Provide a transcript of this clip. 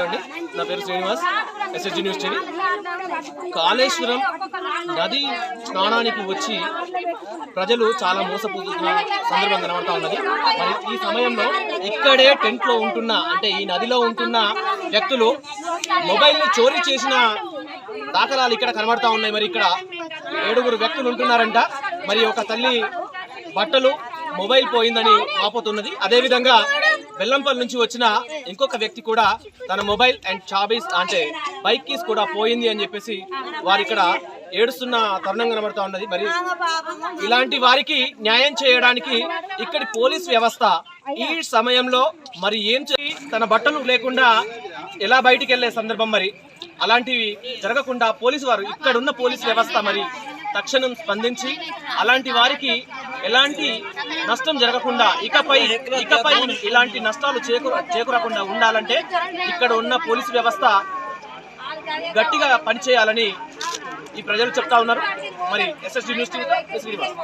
నమస్కారం అండి. నా పేరు Srinivas. SSG news TV Kaleshwaram నది స్నానానికి వచ్చి ప్రజలు చాలా మోసపోతున్న సందర్భం కనబడతా ఉన్నది. మరి ఈ సమయంలో ఇక్కడే టెంట్లో ఉంటున్న అంటే ఈ నదిలో ఉంటున్న వ్యక్తులు మొబైల్ని చోరీ చేసిన దాఖలాలు ఇక్కడ కనబడతా ఉన్నాయి. మరి ఇక్కడ ఏడుగురు వ్యక్తులు ఉంటున్నారంట. మరి ఒక తల్లి బట్టలు మొబైల్ పోయిందని ఆపోతున్నది. అదేవిధంగా బెల్లంపల్లి నుంచి వచ్చిన ఇంకొక వ్యక్తి కూడా తన మొబైల్ అండ్ చాబీస్ అంటే బైక్ కీస్ కూడా పోయింది అని చెప్పేసి వారు ఇక్కడ ఏడుస్తున్న తరుణం కనబడుతూ ఉన్నది. మరి ఇలాంటి వారికి న్యాయం చేయడానికి ఇక్కడి పోలీస్ వ్యవస్థ ఈ సమయంలో మరి ఏం చేయి తన బట్టలు లేకుండా ఎలా బయటికి వెళ్ళే సందర్భం మరి అలాంటివి జరగకుండా పోలీసు వారు ఇక్కడున్న పోలీస్ వ్యవస్థ మరి తక్షణం స్పందించి అలాంటి వారికి ఎలాంటి నష్టం జరగకుండా ఇకపై ఇకపై ఇలాంటి నష్టాలు చేకూర చేకూరకుండా ఉండాలంటే ఇక్కడ ఉన్న పోలీసు వ్యవస్థ గట్టిగా పనిచేయాలని ఈ ప్రజలు చెప్తా ఉన్నారు. మరి ఎస్ఎస్డి న్యూస్ టీవీతో శ్రీనివాస్